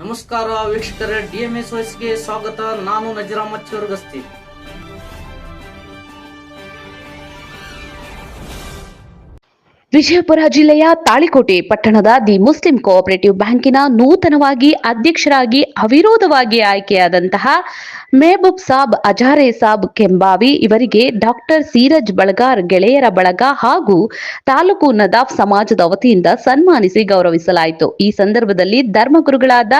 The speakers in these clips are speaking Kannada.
ನಮಸ್ಕಾರ ವೀಕ್ಷಕರೇ ಡಿಎಂಎಸ್ ವಯಸ್ಸಿಗೆ ಸ್ವಾಗತ. ನಾನು ನಜರಾಮತ್ ಚೋರ್ಗಸ್ತಿ. ವಿಜಯಪುರ ಜಿಲ್ಲೆಯ ತಾಳಿಕೋಟೆ ಪಟ್ಟಣದ ದಿ ಮುಸ್ಲಿಂ ಕೋಆಪರೇಟಿವ್ ಬ್ಯಾಂಕಿನ ನೂತನವಾಗಿ ಅಧ್ಯಕ್ಷರಾಗಿ ಅವಿರೋಧವಾಗಿ ಆಯ್ಕೆಯಾದಂತಹ ಮೆಹಬೂಬ್ ಸಾಬ್, ಅಜಾರೆ ಸಾಬ್ ಕೆಂಬಾವಿ ಇವರಿಗೆ ಡಾಕ್ಟರ್ ಸೀರಜ್ ಬಳಗಾರ್ ಗೆಳೆಯರ ಬಳಗ ಹಾಗೂ ತಾಲೂಕು ನದಾಫ್ ಸಮಾಜದ ವತಿಯಿಂದ ಸನ್ಮಾನಿಸಿ ಗೌರವಿಸಲಾಯಿತು. ಈ ಸಂದರ್ಭದಲ್ಲಿ ಧರ್ಮಗುರುಗಳಾದ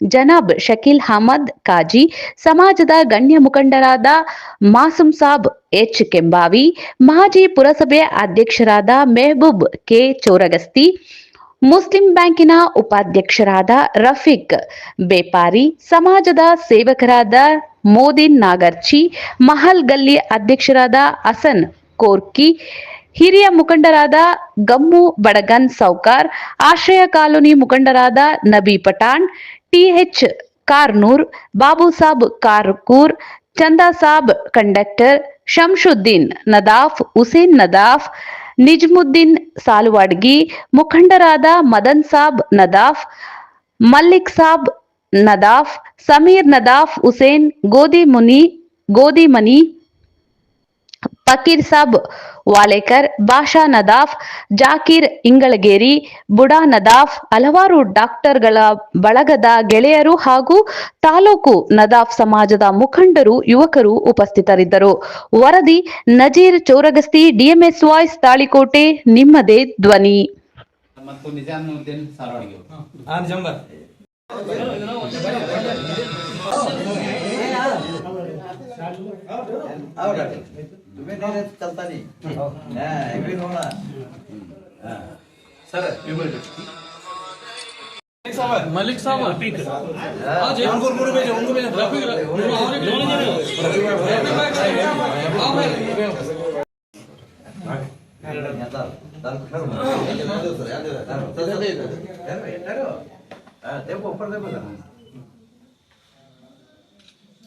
ಜನಾಬ್ ಶಕೀಲ್ ಹಮದ್ ಕಾಜಿ ಸಮಾಜದ ಗಣ್ಯ ಮುಖಂಡರಾದ ಮಾಸುಂ ಸಾಬ್ ಎಚ್ ಕೆಂಬಾವಿ, ಮಾಜಿ ಪುರಸಭೆ ಅಧ್ಯಕ್ಷರಾದ ಮೆಹಬೂಬ್ ಕೆ ಚೌರಗಸ್ತಿ, ಮುಸ್ಲಿಂ ಬ್ಯಾಂಕಿನ ಉಪಾಧ್ಯಕ್ಷರಾದ ರಫೀಕ್ ಬೇಪಾರಿ, ಸಮಾಜದ ಸೇವಕರಾದ ಮೋದಿನ್ ನಾಗರ್ಚಿ, ಮಹಲ್ ಗಲ್ಲಿ ಅಧ್ಯಕ್ಷರಾದ ಹಸನ್ ಕೋರ್ಕಿ, ಹಿರಿಯ ಮುಖಂಡರಾದ ಗಮ್ಮು ಬಡಗನ್ ಸೌಕಾರ್, ಆಶ್ರಯ ಕಾಲೋನಿ ಮುಖಂಡರಾದ ನಬಿ ಪಠಾಣ್ ಟಿಎಚ್ ಕಾರ್ನೂರ್ ಬಾಬುಸಾಬ್ ಕಾರ್ಕೂರ್ ಚಂದಾಸಾಬ್ ಕಂಡಕ್ಟರ್, ಶಂಶುದ್ದೀನ್ ನದಾಫ್, ಹುಸೇನ್ ನದಾಫ್, ನಿಜ್ಮುದ್ದೀನ್ ಸಾಲುವಾಡ್ಗಿ, ಮುಖಂಡರಾದ ಮದನ್ ಸಾಬ್ ನದಾಫ್, ಮಲ್ಲಿಕ್ ಸಾಬ್ ನದಾಫ್, ಸಮೀರ್ ನದಾಫ್, ಹುಸೇನ್ ಗೋಧಿ ಮುನಿ ಗೋಧಿ ಮನಿ ಫಕೀರ್ ಸಾಬ್ ವಾಲೇಕರ್ ಬಾಷಾ ನದಾಫ್ ಜಾಕೀರ್ ಇಂಗಳಗೇರಿ ಬುಡಾ ನದಾಫ್ ಹಲವಾರು ಡಾಕ್ಟರ್ಗಳ ಬಳಗದ ಗೆಳೆಯರು ಹಾಗೂ ತಾಲೂಕು ನದಾಫ್ ಸಮಾಜದ ಮುಖಂಡರು ಯುವಕರು ಉಪಸ್ಥಿತರಿದ್ದರು. ವರದಿ ನಜೀರ್ ಚೌರಗಸ್ತಿ ಡಿಎಂಎಸ್ ವಾಯ್ಸ್ ತಾಳಿಕೋಟೆ ನಿಮ್ಮದೇ ಧ್ವನಿ. ಮತ್ತು तुम्ही नाही चालता नाही सर मलिक साहब आज उनको गुरु भेजो उनको भेजो रफी रफी भाई रफी भाई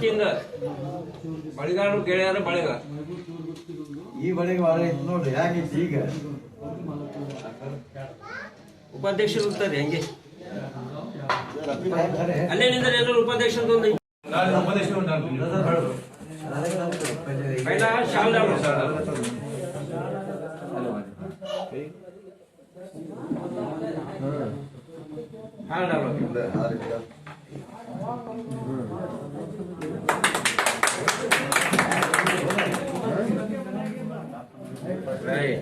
ಬಳಗರ ವತಿಯಿಂದ ಬಳಿಗಾರರು ಗೆಳೆಯರ ಬಳಗ. ಈ ಬಳಿಗೆ ಭಾಳ ಐತಿ ನೋಡ್ರಿ ಯಾಕೈತಿ ಈಗ? ಉಪಾಧ್ಯಕ್ಷರು ಇರ್ತಾರೆ ಹೆಂಗೆ? ಅಲ್ಲೇ ನಿಂದ್ರೆ ಎಲ್ಲರೂ ಉಪಾಧ್ಯಕ್ಷರದ್ದು ಒಂದು ಪೈಲ ಶಾಲ್ ಡಾಲೋ.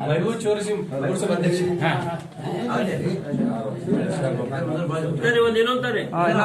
ಮೈಬೂಬ್ ಚೋರಿಸಿ ಪುರಸಭಾ ಅಧ್ಯಕ್ಷ ಸರಿ ಒಂದು ಕಾಂಗ್ರೆಸ್ ಅಧ್ಯಕ್ಷ ಹಾ, ಅಧ್ಯಕ್ಷರಾಗಿರ್ತಕ್ಕಂಥ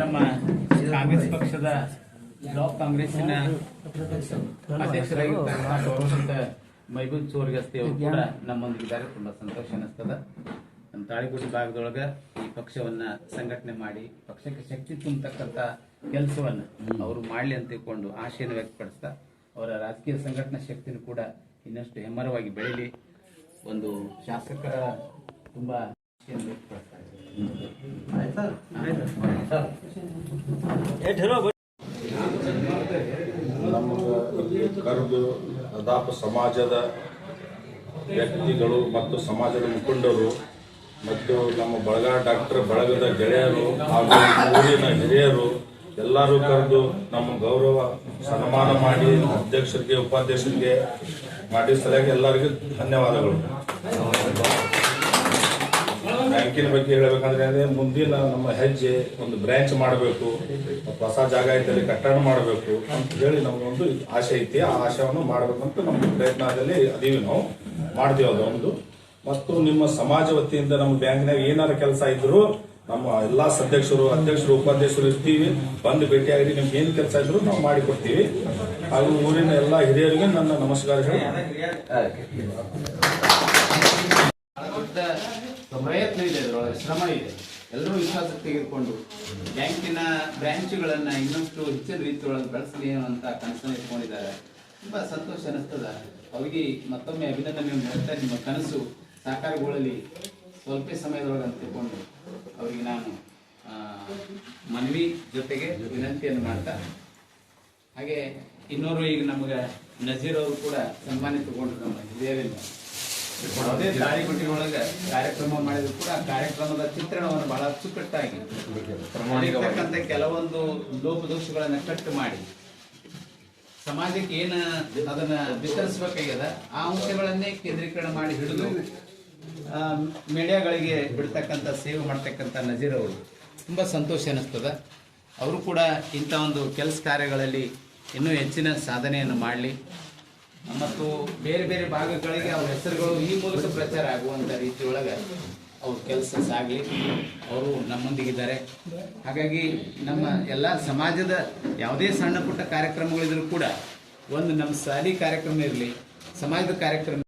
ನಮ್ಮ ಕಾಂಗ್ರೆಸ್ ಪಕ್ಷದ ಬ್ಲಾಕ್ ಕಾಂಗ್ರೆಸ್ಸಿನ ಅಧ್ಯಕ್ಷರಾಗಿರ್ತಕ್ಕಂಥ ಗೌರವಶ್ರೀತ ಮೈಬೂಬ್ ಚೋರ್ಗಸ್ತಿ ಅವರು ಕೂಡ ನಮ್ಮೊಂದಿಗಿದ್ದಾರೆ ತುಂಬಾ ಸಂತೋಷ ಅನ್ನಿಸ್ತದ ನಮ್ಮ ತಾಳಿಕೋಟಿ ಭಾಗದೊಳಗ ಈ ಪಕ್ಷವನ್ನ ಸಂಘಟನೆ ಮಾಡಿ ಪಕ್ಷಕ್ಕೆ ಶಕ್ತಿ ತುಂಬತಕ್ಕಂಥ ಕೆಲಸವನ್ನ ಅವರು ಮಾಡಲಿ ಅಂತ ತಿಳ್ಕೊಂಡು ಆಶೆಯನ್ನು ವ್ಯಕ್ತಪಡಿಸ್ತಾ ಅವರ ರಾಜಕೀಯ ಸಂಘಟನಾ ಶಕ್ತಿನೂ ಕೂಡ ಇನ್ನಷ್ಟು ಹೆಮ್ಮರವಾಗಿ ಬೆಳೀಲಿ. ಒಂದು ಶಾಸಕರ ತುಂಬಾ ಕರೆದು ಅದಾಪ ಸಮಾಜದ ವ್ಯಕ್ತಿಗಳು ಮತ್ತು ಸಮಾಜದ ಮುಖಂಡರು ಮತ್ತು ನಮ್ಮ ಬಳಗ ಡಾಕ್ಟರ್ ಬಳಗದ ಗೆಳೆಯರು ಹಾಗೂ ಊರಿನ ಹಿರಿಯರು ಎಲ್ಲರೂ ಕರೆದು ನಮ್ಮ ಗೌರವ ಸನ್ಮಾನ ಮಾಡಿ ಅಧ್ಯಕ್ಷರಿಗೆ, ಉಪಾಧ್ಯಕ್ಷರಿಗೆ ಮಾಡಿ ಸಲಹೆ ಎಲ್ಲರಿಗೂ ಧನ್ಯವಾದಗಳು. ಬ್ಯಾಂಕಿನ ಬಗ್ಗೆ ಹೇಳಬೇಕಂದ್ರೆ ಮುಂದಿನ ನಮ್ಮ ಹೆಜ್ಜೆ ಒಂದು ಬ್ರಾಂಚ್ ಮಾಡಬೇಕು ಹೊಸ ಜಾಗ ಐತಲ್ಲಿ ಕಟ್ಟಡ ಮಾಡಬೇಕು ಅಂತ ಹೇಳಿ ನಮಗೊಂದು ಆಸೆ ಐತಿ. ಆ ಆಶಯವನ್ನು ಮಾಡಬೇಕಂತ ನಮ್ಮ ಪ್ರಯತ್ನದಲ್ಲಿ ಅದೀವಿ ನಾವು. ಮಾಡ್ತೀವಿ ಅದೊಂದು. ಮತ್ತು ನಿಮ್ಮ ಸಮಾಜ ವತಿಯಿಂದ ನಮ್ಮ ಬ್ಯಾಂಕ್ನಾಗ ಏನಾರ ಕೆಲಸ ಇದ್ರು ನಮ್ಮ ಎಲ್ಲಾ ಸದಸ್ಯರು ಅಧ್ಯಕ್ಷರು, ಉಪಾಧ್ಯಕ್ಷರು ಇರ್ತೀವಿ. ಬಂದು ಭೇಟಿಯಾಗಿ ನಿಮ್ಗೆ ಏನು ಕೆಲಸ ಇದ್ರು ನಾವು ಮಾಡಿಕೊಡ್ತೀವಿ. ಹಾಗೂ ಊರಿನ ಎಲ್ಲಾ ಹಿರಿಯರಿಗೆ ನನ್ನ ನಮಸ್ಕಾರ ಪ್ರಯತ್ನ ಇದೆ, ಅದರೊಳಗೆ ಶ್ರಮ ಇದೆ. ಎಲ್ಲರೂ ವಿಶ್ವಾಸ ತೆಗೆದುಕೊಂಡು ಬ್ಯಾಂಕಿನ ಬ್ರಾಂಚ್ಗಳನ್ನ ಇನ್ನಷ್ಟು ಹೆಚ್ಚಿನ ರೀತಿಯೊಳಗೆ ಬೆಳೆಸಲಿ ಅಂತ ಕನಸನ್ನು ಇಟ್ಕೊಂಡಿದ್ದಾರೆ. ತುಂಬಾ ಸಂತೋಷ ಅನಿಸ್ತದ ಅವರಿಗೆ ಮತ್ತೊಮ್ಮೆ ಅಭಿನಂದನೆ ಹೇಳ್ತಾ ನಿಮ್ಮ ಕನಸು ಸಾಕಾರಗೊಳ್ಳಲಿ. ಸ್ವಲ್ಪ ಸಮಯದೊಳಗೆ ಅಂತ ತಿಳ್ಕೊಂಡು ಅವರಿಗೆ ನಾನು ಮನವಿ ಜೊತೆಗೆ ವಿನಂತಿಯನ್ನು ಮಾಡ್ತಾ, ಹಾಗೆ ಇನ್ನೋರು ಈಗ ನಮಗೆ ನಜೀರ್ ಅವರು ಕೂಡ ಸನ್ಮಾನಿತಗೊಂಡ್ರು ನಮ್ಮ ಹಿರಿಯರಿಂದ. ಯಾವುದೇ ಒಳಗ ಕಾರ್ಯಕ್ರಮ ಮಾಡಿದ್ರು ಕೂಡ ಆ ಕಾರ್ಯಕ್ರಮದ ಚಿತ್ರಣವನ್ನು ಬಹಳ ಅಚ್ಚುಕಟ್ಟಾಗಿ ಕೆಲವೊಂದು ಲೋಪದೋಷಗಳನ್ನು ಕಟ್ಟು ಮಾಡಿ, ಸಮಾಜಕ್ಕೆ ಏನ ಅದನ್ನ ವಿತರಿಸಬೇಕಾಗ್ಯದ ಆ ಅಂಶಗಳನ್ನೇ ಕೇಂದ್ರೀಕರಣ ಮಾಡಿ ಹಿಡಿದು ಮೀಡಿಯಾಗಳಿಗೆ ಬಿಡ್ತಕ್ಕಂಥ, ಸೇವೆ ಮಾಡ್ತಕ್ಕಂಥ ನಜೀರ್ ಅವರು. ತುಂಬಾ ಸಂತೋಷ ಅನ್ನಿಸ್ತದೆ ಅವರು ಕೂಡ ಇಂಥ ಒಂದು ಕೆಲಸ ಕಾರ್ಯಗಳಲ್ಲಿ ಇನ್ನೂ ಹೆಚ್ಚಿನ ಸಾಧನೆಯನ್ನು ಮಾಡಲಿ. ಮತ್ತು ಬೇರೆ ಬೇರೆ ಭಾಗಗಳಿಗೆ ಅವ್ರ ಹೆಸರುಗಳು ಈ ಮೂಲಕ ಪ್ರಚಾರ ಆಗುವಂತ ರೀತಿಯೊಳಗೆ ಅವ್ರ ಕೆಲಸ ಸಾಗಲಿ. ಅವರು ನಮ್ಮೊಂದಿಗಿದ್ದಾರೆ. ಹಾಗಾಗಿ ನಮ್ಮ ಎಲ್ಲ ಸಮಾಜದ ಯಾವುದೇ ಸಣ್ಣ ಪುಟ್ಟ ಕಾರ್ಯಕ್ರಮಗಳಿದ್ರು ಕೂಡ ಒಂದು ನಮ್ಮ ಶಾಲಿ ಕಾರ್ಯಕ್ರಮ ಇರಲಿ, ಸಮಾಜದ ಕಾರ್ಯಕ್ರಮ